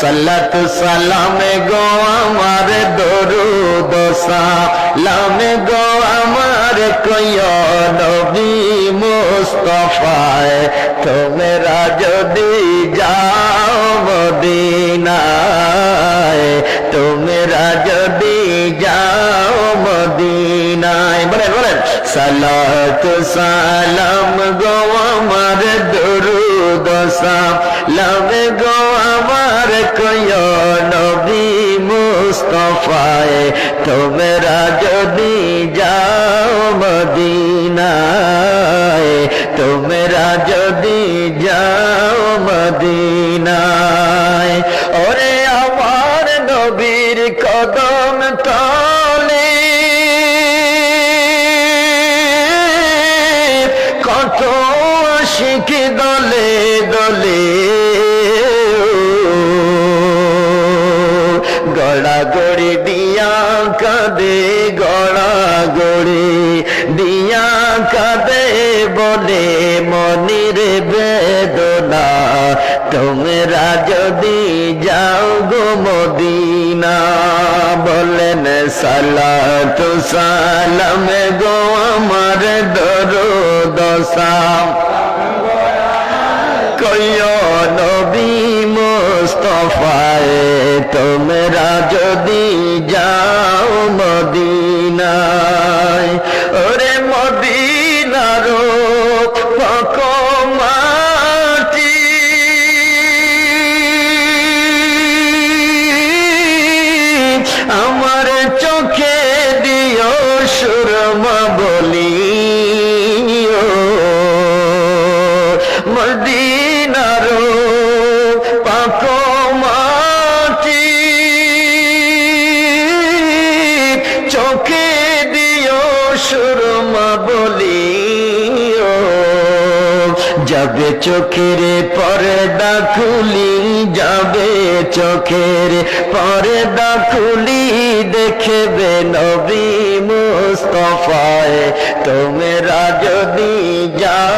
সাল্লাত সালামে গো আমার দরুদ সালামে গো আমার কয় নবী মুস্তফায়। তোমরা যদি যাও মদিনায়। তোমরা যদি যাও মদিনায়। বলেন বলেন। সালাত সালাম গো আমার দরুদ সালাম গো কয় নবী মুস্তফায়, তোমরা যদি যাও মদিনায়, তোমরা যদি যাও মদিনায়। ওরে আমার নবীর কদম তলে, কত শিখ দলে দলে গড়া গড়ি, দিয়া কাঁদে, গড়া গড়ি। দিয়া কাঁদে বলে মনির বেদনা। তোমরা যদি যাও গো মদিনা, বলেন সালাত সালাম গো আমার দরো দশা কয় নবী মুস্তফায় তোমরা যদি যাও মদিনায় চোখে দিও সুরমা বলি যাবে চোখের পর্দা খুলি, যাবে চোখের পর্দা খুলি, দেখবে নবী মুস্তফায়। তোমরা যদি যাও